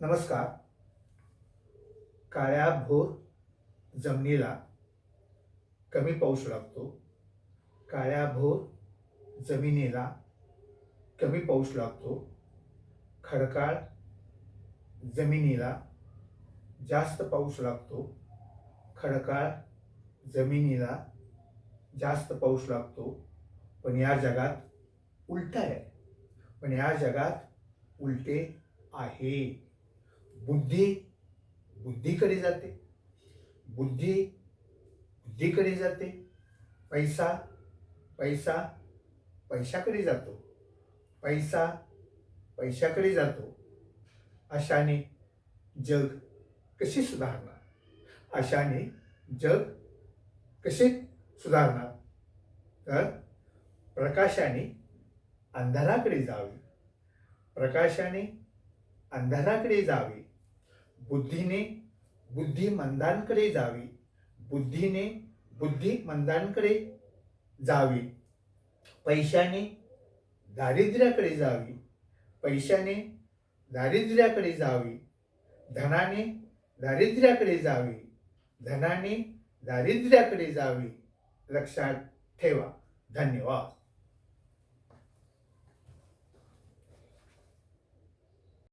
नमस्कार. काळ्या भोर जमिनीला कमी पाऊस लागतो. काळ्या भोर जमिनीला कमी पाऊस लागतो. खडकाळ जमिनीला जास्त पाऊस लागतो. खडकाळ जमिनीला जास्त पाऊस लागतो. पण या जगात उलट आहे. पण या जगात उलटे आहे. बुद्धी बुद्धीकडे जाते. बुद्धी बुद्धीकडे जाते. पैसा पैसा पैशाकडे जातो. पैसा पैशाकडे जातो. अशाने जग कसे सुधारणार? अशाने जग कसे सुधारणार? तर प्रकाशाने अंधाराकडे जावे. प्रकाशाने अंधाराकडे जावे. बुद्धीने बुद्धिमंदांकडे जावी. बुद्धीने बुद्धिमंदांकडे जावी. पैशाने दारिद्र्याकडे जावी. पैशाने दारिद्र्याकडे जावी. धनाने दारिद्र्याकडे जावे. धनाने दारिद्र्याकडे जावी. लक्षात ठेवा. धन्यवाद.